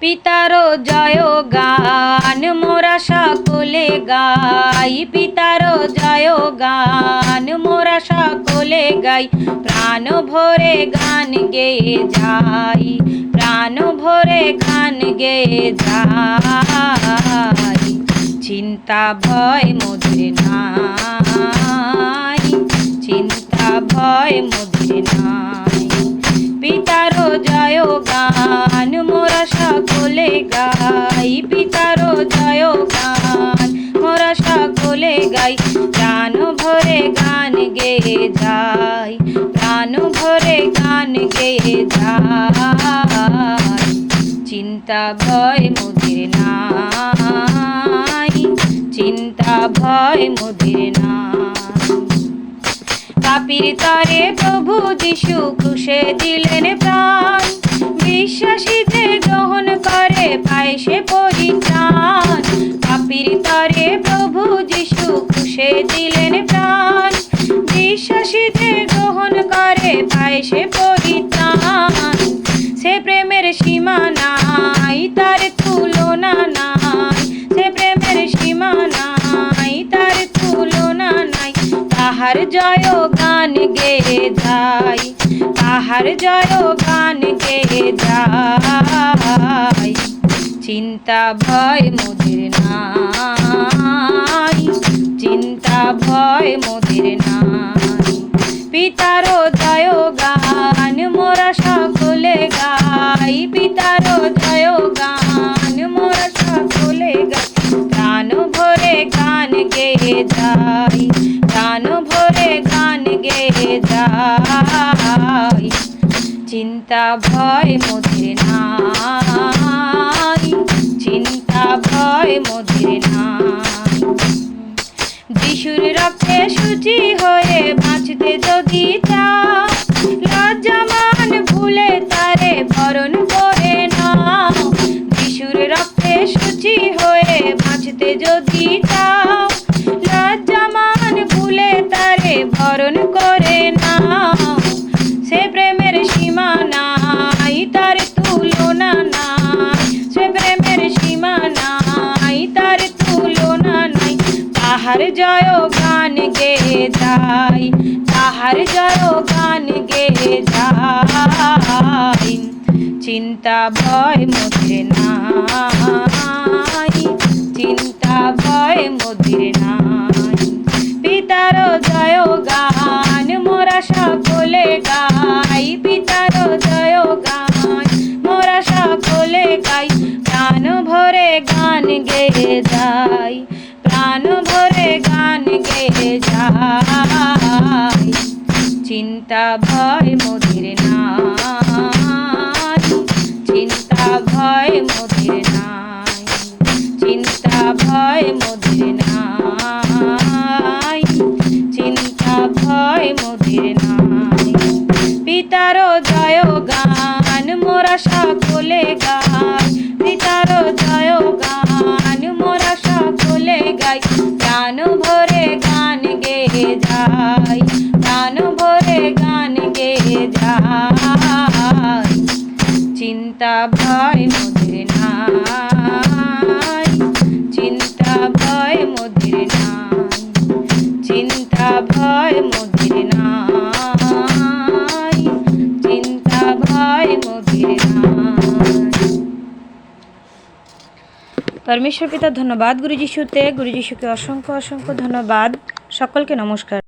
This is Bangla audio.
পিতার জয় গান, মোরা সকলে গাই। পিতার জয় গান, মোরা সকলে গাই। প্রাণ ভরে গান গেয়ে যাই, প্রাণ ভরে গান গেয়ে যাই। চিন্তা ভয় মধুর নাই, চিন্তা ভয় মধুর গাই, পিতার জয় গান মোরা সকলে গাই, প্রাণ ভরে গান গে যাই, প্রাণ ভরে গান গে যাই। চিন্তা ভয় মুদির নাই, চিন্তা ভয় মুদির নাই। পাপির তরে প্রভু যিশু ক্রুশে দিলেন প্রাণ। বিশ্বাসী যে গ্রহণ করে পায় সে পরিত্রাণ। পাপির তরে প্রভু যিশু ক্রুশে দিলেন প্রাণ। বিশ্বাসী যে গ্রহণ করে পায় সে পরিত্রাণ। সে প্রেমের সীমা নাই, তার তুলনা নাই। সে প্রেমের সীমা নাই, তার তুলনা নাই। তাহার জয় গান গেয়ে যাই, তাহার জয় গান গেয়ে যাই। চিন্তা ভয় মোদের নাই। চিন্তা ভয় মোদের নাই। পিতার জয় গান মোরা সকলে গাই। পিতার জয় গান মোরা সকলে গাই। প্রাণ ভরে গান গেয়ে যাই। প্রাণ ভরে গান গেয়ে যাই। চিন্তা ভয় মধ্যে নাই। ভয় মধুরে নাম যিশুর রক্তে শুচি হয়ে বাঁচতে যদি চাও তাহার জয় গান গেয়ে যাই, তাহার জয় গান গেয়ে যাই। চিন্তা ভয় মধ্যে নাই, চিন্তা ভয় মধ্যে নাই। পিতার জয় গান মোরা সকলে গাই, পিতার জয় গান মোরা সকলে গাই, প্রাণ ভরে গান গেয়ে যাই। প্রাণ ভরে গান গেয়ে যাই চিন্তা ভয় মধির চিন্তা ভয় মধির নাই। চিন্তা পরমেশ্বর পিতা ধন্যবাদ গুরু যিশুতে গুরু যিশুকে অসংখ্য অসংখ্য ধন্যবাদ। সকলকে নমস্কার।